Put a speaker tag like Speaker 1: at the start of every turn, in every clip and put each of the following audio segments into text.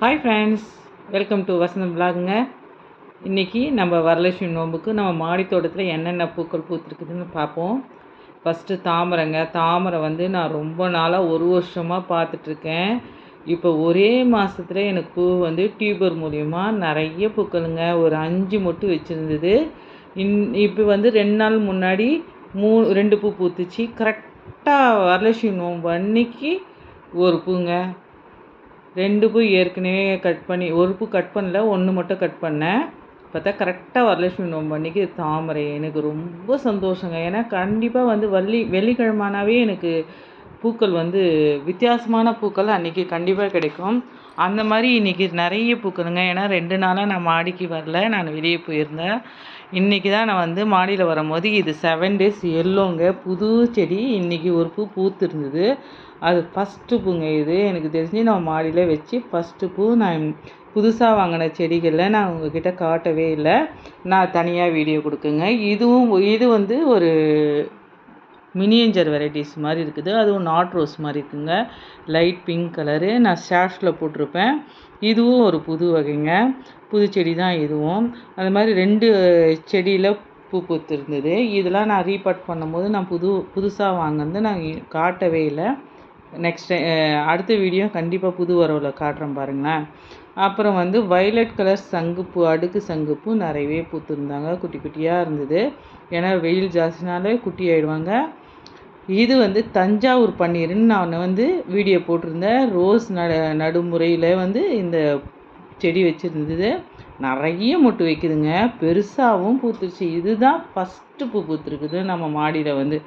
Speaker 1: Hi friends welcome to Vasantham விலாகுங்க இன்றைக்கி நம்ம வரலட்சுமி நோம்புக்கு நம்ம மாடி தோட்டத்தில் என்னென்ன பூக்கள் பூத்துருக்குதுன்னு பார்ப்போம். ஃபஸ்ட்டு தாமரைங்க. தாமரை வந்து நான் ரொம்ப நாளாக ஒரு வருஷமாக பார்த்துட்ருக்கேன். இப்போ ஒரே மாதத்துல எனக்கு பூ வந்து டியூபர் மூலியமாக நிறைய பூக்களுங்க. ஒரு அஞ்சு மொட்டு வச்சுருந்தது. இன் இப்போ வந்து ரெண்டு நாள் முன்னாடி மூ ரெண்டு பூ பூத்துச்சு. கரெக்டாக வரலட்சுமி நோம்பு அன்னைக்கு ஒரு பூங்க. ரெண்டு பூ ஏற்கனவே கட் பண்ணி ஒரு பூ கட் பண்ணல ஒன்று மட்டும் கட் பண்ணேன். பார்த்தா கரெக்டாக வரலட்சுமி நோம்பு அன்னைக்கு தாமரை எனக்கு ரொம்ப சந்தோஷங்க. ஏன்னா கண்டிப்பாக வந்து வள்ளி வெள்ளிக்கிழமானாவே எனக்கு பூக்கள் வந்து வித்தியாசமான பூக்கள் அன்றைக்கி கண்டிப்பாக கிடைக்கும். அந்த மாதிரி இன்றைக்கி நிறைய பூக்கணுங்க ஏன்னா ரெண்டு நாளாக நான் மாடிக்கு வரல. நான் வெளியே போயிருந்தேன். இன்றைக்கி தான் நான் வந்து மாடியில் வரும்போது இது செவன் டேஸ் எல்லோங்க புது செடி இன்றைக்கி ஒரு பூ பூத்துருந்தது. அது ஃபஸ்ட்டு பூங்க இது. எனக்கு தெரிஞ்சு நான் மாடியில் வச்சு ஃபஸ்ட்டு பூ நான் புதுசாக வாங்கின செடிகளில் நான் உங்ககிட்ட காட்டவே இல்லை. நான் தனியாக வீடியோ கொடுக்குங்க. இதுவும் இது வந்து ஒரு மினியேஞ்சர் வெரைட்டிஸ் மாதிரி இருக்குது. அதுவும் நாட் ரோஸ் மாதிரி இருக்குங்க. Light pink colour. நான் ஷாஃப்டில் போட்டிருப்பேன். இதுவும் ஒரு புது வகைங்க. புது செடி தான் இதுவும். அது மாதிரி ரெண்டு செடியில் பூ பூத்திருந்தது இதெல்லாம் நான் ரீபாட் பண்ணும்போது நான் புது புதுசாக வாங்கினது நான் காட்டவே இல்லை. நெக்ஸ்ட் அடுத்த வீடியோ கண்டிப்பாக புது வரவில் காட்டுறேன் பாருங்களேன். அப்புறம் வந்து வயலட் கலர் சங்குப்பூ அடுக்கு சங்குப்பூ நிறையவே பூத்துருந்தாங்க. குட்டி குட்டியாக இருந்தது. ஏன்னா வெயில் ஜாஸ்தினாலே குட்டி ஆகிடுவாங்க இது வந்து தஞ்சாவூர் பன்னீர்னு நான் வந்து வீடியோ போட்டிருந்தேன். ரோஸ் நட நடுமுறையில் வந்து இந்த செடி வச்சுருந்தது. நிறைய மொட்டு வைக்குதுங்க. பெருசாகவும் பூத்துருச்சு. இதுதான் ஃபஸ்ட்டு பூ பூத்துருக்குது நம்ம மாடியில் வந்து.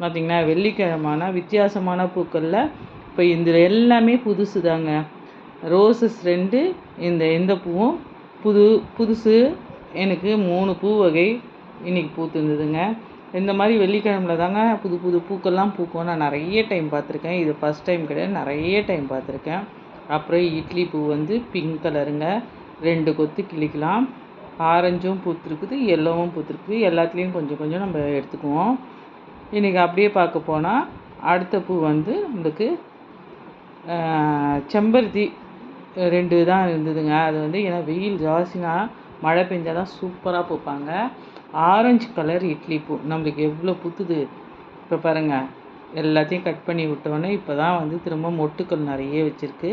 Speaker 1: பார்த்திங்கன்னா வெள்ளிக்கிழமான வித்தியாசமான பூக்களில் இப்போ இதில் எல்லாமே புதுசு தாங்க ரோசஸ் ரெண்டு இந்த எந்த பூவும் புது புதுசு. எனக்கு மூணு பூ வகை இன்றைக்கி பூத்துருந்ததுங்க. இந்த மாதிரி வெள்ளிக்கிழமில் தாங்க புது புது பூக்கள்லாம் பூக்கும். நான் நிறைய டைம் பார்த்துருக்கேன். இது ஃபஸ்ட் டைம் கிடையாது. நிறைய டைம் பார்த்துருக்கேன். அப்புறம் இட்லி பூ வந்து பிங்க் கலருங்க ரெண்டு கொத்து கிளிக்கலாம் ஆரஞ்சும் பூத்துருக்குது எல்லோவும் பூத்துருக்குது. எல்லாத்துலேயும் கொஞ்சம் கொஞ்சம் நம்ம எடுத்துக்குவோம். இன்றைக்கி அப்படியே பார்க்க போனால் அடுத்த பூ வந்து நம்மளுக்கு செம்பருத்தி ரெண்டு தான் இருந்ததுங்க. அது வந்து ஏன்னா வெயில் ஜாஸ்தினா மழை பெஞ்சால் தான் சூப்பராக பூப்பாங்க. ஆரஞ்சு கலர் இட்லி பூ. நம்மளுக்கு எவ்வளோ புத்துது? இப்போ பாருங்கள் எல்லாத்தையும் கட் பண்ணி விட்டோன்னே இப்போ தான் வந்து திரும்ப மொட்டுக்கள் நிறைய வச்சுருக்கு.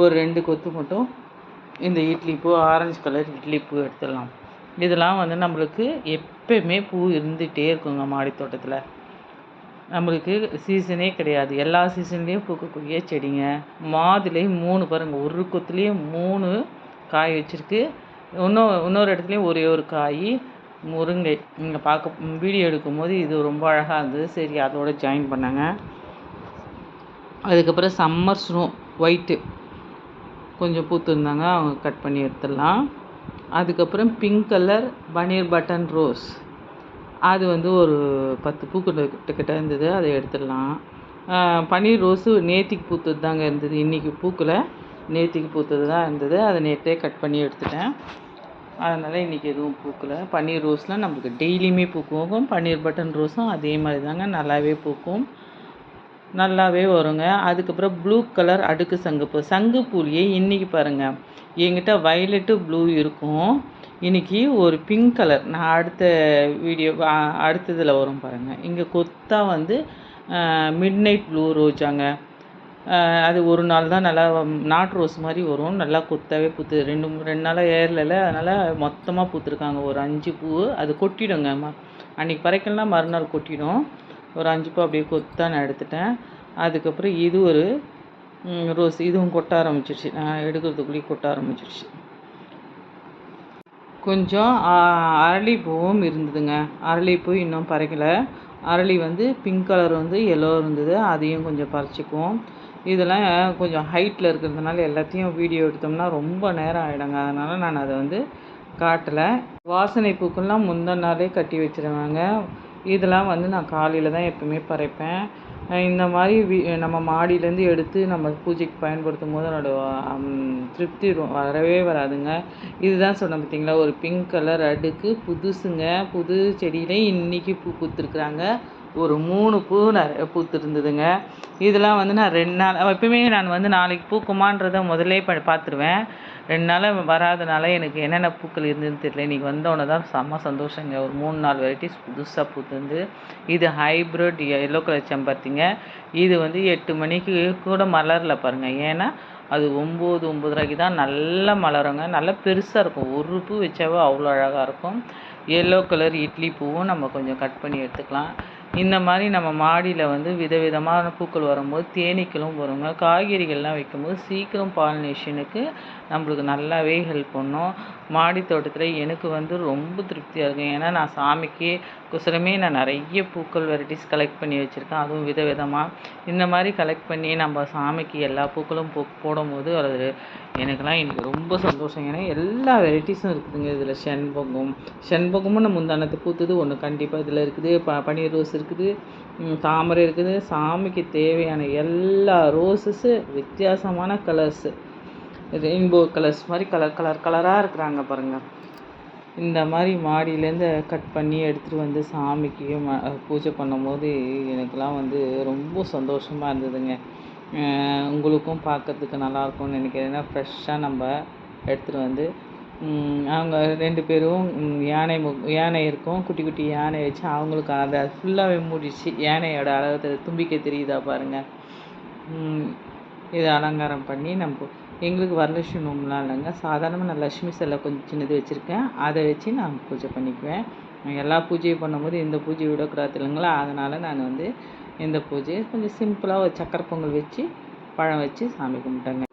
Speaker 1: ஒரு ரெண்டு கொத்து மட்டும் இந்த இட்லி பூ ஆரஞ்சு கலர் இட்லி பூ எடுத்துடலாம். இதெல்லாம் வந்து நம்மளுக்கு எப்பயுமே பூ இருந்துகிட்டே இருக்குங்க மாடி தோட்டத்தில். நம்மளுக்கு சீசனே கிடையாது. எல்லா சீசன்லேயும் பூக்கக்கூடிய செடிங்க. மாதுலேயும் மூணு பாருங்கள் ஒரு கொத்துலேயும் மூணு காய் வச்சுருக்கு. இன்னும் இன்னொரு இடத்துலையும் ஒரே ஒரு காய் முருங்கை. இங்கே பார்க்க வீடியோ எடுக்கும்போது இது ரொம்ப அழகாக இருந்தது. சரி அதோட ஜாயின் பண்ணாங்க. அதுக்கப்புறம் சம்மர் ஸ்னோ ஒயிட்டு கொஞ்சம் பூத்துருந்தாங்க அவங்க கட் பண்ணி எடுத்துடலாம். அதுக்கப்புறம் pink colour paneer button rose அது வந்து ஒரு பத்து பூக்கிட்ட கிட்ட இருந்தது. அதை எடுத்துடலாம். பன்னீர் ரோஸு நேத்திக்கு பூத்துட்டு தாங்க இருந்தது. இன்றைக்கி பூக்கில். நேற்றுக்கு பூத்தது தான் இருந்தது. அதை நேற்றே கட் பண்ணி எடுத்துட்டேன். அதனால் இன்றைக்கி எதுவும் பூக்கலை. பன்னீர் ரோஸ்லாம் நம்மளுக்கு டெய்லியுமே பூக்கும். பன்னீர் பட்டன் ரோஸும் அதே மாதிரி தாங்க. நல்லாவே பூக்கும். நல்லாவே வருங்க. அதுக்கப்புறம் ப்ளூ கலர் அடுக்கு சங்குப்பூ. சங்குப்பூலியே இன்றைக்கி பாருங்கள் என்கிட்ட வயலட்டு ப்ளூ இருக்கும். இன்றைக்கி ஒரு பிங்க் கலர் நான் அடுத்த வீடியோ அடுத்ததில் வரும் பாருங்கள் இங்கே கொத்தா வந்து மிட் நைட் ப்ளூ ரோஜாங்க. அது ஒரு நாள் தான் நல்லா நாட் ரோஸ் மாதிரி வரும். நல்லா கொத்தாவே பூத்து ரெண்டு ரெண்டு நாளாக ஏறலை அதனால் மொத்தமாக பூத்துருக்காங்க. ஒரு அஞ்சு பூ அது கொட்டிடுங்க. அன்றைக்கி பறைக்கலாம் மறுநாள் கொட்டிடும். ஒரு அஞ்சு பூ அப்படியே கொத்தாக நான் எடுத்துட்டேன். அதுக்கப்புறம் இது ஒரு ரோஸ். இதுவும் கொட்ட ஆரம்பிச்சிருச்சு. நான் எடுக்கிறதுக்குள்ளேயே கொட்ட ஆரம்பிச்சிருச்சு. கொஞ்சம் அரளிப்பூவும் இருந்ததுங்க. அரளிப்பூ இன்னும் பறைக்கலை. அரளி வந்து பிங்க் கலர் வந்து எல்லோ இருந்தது. அதையும் கொஞ்சம் பறிச்சிக்குவோம். இதெல்லாம் கொஞ்சம் ஹைட்டில் இருக்கிறதுனால எல்லாத்தையும் வீடியோ எடுத்தோம்னா ரொம்ப நேரம் ஆகிடுங்க அதனால் நான் அதை வந்து காட்டலை. வாசனை பூக்கள்லாம் முந்தின நாளே கட்டி வச்சுருவாங்க. இதெல்லாம் வந்து நான் காலையில் தான் எப்பவுமே பறைப்பேன். இந்த மாதிரி வீ நம்ம மாடியிலேருந்து எடுத்து நம்ம பூஜைக்கு பயன்படுத்தும் போது அதோடய திருப்தி வரவே வராதுங்க. இதுதான் சொன்னேன் பார்த்தீங்களா? ஒரு பிங்க் கலர் அடுக்கு புதுசுங்க. புது செடியிலே இன்றைக்கி பூ பூத்துருக்குறாங்க. ஒரு மூணு பூ நிறைய பூத்துருந்ததுங்க. இதெல்லாம் வந்து நான் ரெண்டு நாள் எப்பவுமே நான் வந்து நாளைக்கு பூக்குமான்றதை முதல்ல ப பார்த்துருவேன். ரெண்டு நாளாக வராதனால எனக்கு என்னென்ன பூக்கள் இருந்ததுன்னு தெரியல. இன்றைக்கி வந்தோடனே தான் செம்ம சந்தோஷங்க. ஒரு மூணு நாலு வெரைட்டிஸ் புதுசாக பூத்துருந்து இது ஹைப்ரிட் எல்லோ கலர் செம்பருத்திங்க. இது வந்து எட்டு மணிக்கு கூட மலரில் பாருங்கள் ஏன்னா அது ஒம்பது ரூபாய்க்கு தான் நல்லா மலருங்க. நல்லா பெருசாக இருக்கும். ஒரு பூ வச்சாவே அவ்வளோ அழகாக இருக்கும். எல்லோ கலர் இட்லி பூவும் நம்ம கொஞ்சம் கட் பண்ணி எடுத்துக்கலாம். இந்த மாதிரி நம்ம மாடியில் வந்து விதவிதமான பூக்கள் வரும்போது தேனீக்களும் வருங்க. காய்கறிகள்லாம் வைக்கும்போது சீக்கிரம் பாலினேஷனுக்கு நம்மளுக்கு நல்லாவே ஹெல்ப் பண்ணும். மாடி தோட்டத்தில் எனக்கு வந்து ரொம்ப திருப்தியாக இருக்கும். ஏன்னா நான் சாமிக்கு குசரமே நான் நிறைய பூக்கள் வெரைட்டிஸ் கலெக்ட் பண்ணி வச்சுருக்கேன். அதுவும் விதவிதமாக இந்த மாதிரி கலெக்ட் பண்ணி நம்ம சாமிக்கு எல்லா பூக்களும் போ போடும்போது அது எனக்கெல்லாம் எனக்கு ரொம்ப சந்தோஷம். ஏன்னா எல்லா வெரைட்டிஸும் இருக்குதுங்க. இதில் செண்பகம். செண்பகமும் நம்ம முந்தானத்து பூத்துது ஒன்று கண்டிப்பாக இதில் இருக்குது. ப பன்னீர் ரோஸ் இருக்குது இருக்குது. தாமரை இருக்குது. சாமிக்கு தேவையான எல்லா ரோஸஸு வித்தியாசமான கலர்ஸு ரெயின்போ கலர்ஸ் மாதிரி கலர் கலர் கலராக இருக்கிறாங்க பாருங்கள் இந்த மாதிரி மாடியிலேருந்து கட் பண்ணி எடுத்துகிட்டு வந்து சாமிக்கு பூஜை பண்ணும்போது எனக்கெலாம் வந்து ரொம்ப சந்தோஷமாக இருந்ததுங்க. உங்களுக்கும் பார்க்கறதுக்கு நல்லாயிருக்கும்னு நினைக்கிறேன். ஏன்னா ஃப்ரெஷ்ஷாக நம்ம எடுத்துகிட்டு வந்து அவங்க ரெண்டு பேரும் யானை மு யானை இருக்கும் குட்டி குட்டி யானை வச்சு அவங்களுக்கு அதை ஃபுல்லாகவே மூடிச்சு யானையோட அழகத்தை தும்பிக்கை தெரியுதா பாருங்கள் இதை அலங்காரம் பண்ணி நம்ம எங்களுக்கு வரலட்சுமி நோம்புலாம் இல்லைங்க. சாதாரணமாக நான் லக்ஷ்மி செல்லை கொஞ்சம் சின்னது வச்சுருக்கேன். அதை வச்சு நான் பூஜை பண்ணிக்குவேன். எல்லா பூஜையும் பண்ணும்போது இந்த பூஜையை விடக்கூடாது இல்லைங்களா? அதனால் நான் வந்து இந்த பூஜையை கொஞ்சம் சிம்பிளாக ஒரு சக்கரை பொங்கல் வச்சு பழம் வச்சு சாமி கும்பிட்டேங்க.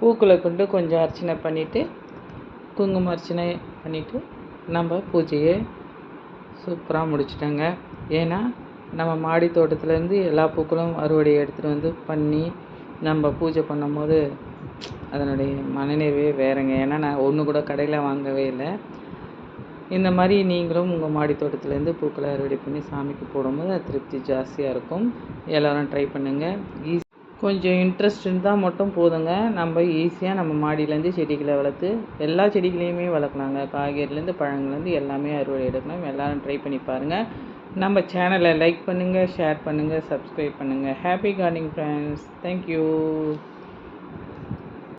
Speaker 1: பூக்களை கொண்டு கொஞ்சம் அர்ச்சனை பண்ணிவிட்டு குங்கும அர்ச்சனை பண்ணிவிட்டு நம்ம பூஜையை சூப்பராக முடிச்சிட்டோங்க. ஏன்னா நம்ம மாடி தோட்டத்துலேருந்து எல்லா பூக்களும் அறுவடை எடுத்துகிட்டு வந்து பண்ணி நம்ம பூஜை பண்ணும்போது அதனுடைய மனநிறைவே வேறங்க. ஏன்னா நான் ஒன்று கூட கடையில் வாங்கவே இல்லை. இந்த மாதிரி நீங்களும் உங்கள் மாடி தோட்டத்துலேருந்து பூக்களை அறுவடை பண்ணி சாமிக்கு போடும்போது அது திருப்தி ஜாஸ்தியாக இருக்கும். எல்லோரும் ட்ரை பண்ணுங்கள் ஈஸி கொஞ்சம் இன்ட்ரெஸ்ட் இருந்தால் மட்டும் போதுங்க. நம்ம ஈஸியாக நம்ம மாடியிலேருந்து செடிகளை வளர்த்து எல்லா செடிகளையுமே வளர்க்கலாங்க. காய்கறிலேருந்து பழங்கள்லேருந்து எல்லாமே அறுவடை எடுக்கணும். எல்லோரும் ட்ரை பண்ணி பாருங்கள் நம்ம சேனலை லைக் பண்ணுங்கள் ஷேர் பண்ணுங்கள் சப்ஸ்கிரைப் பண்ணுங்கள் ஹாப்பி கார்டனிங் ஃப்ரெண்ட்ஸ் தேங்க்யூ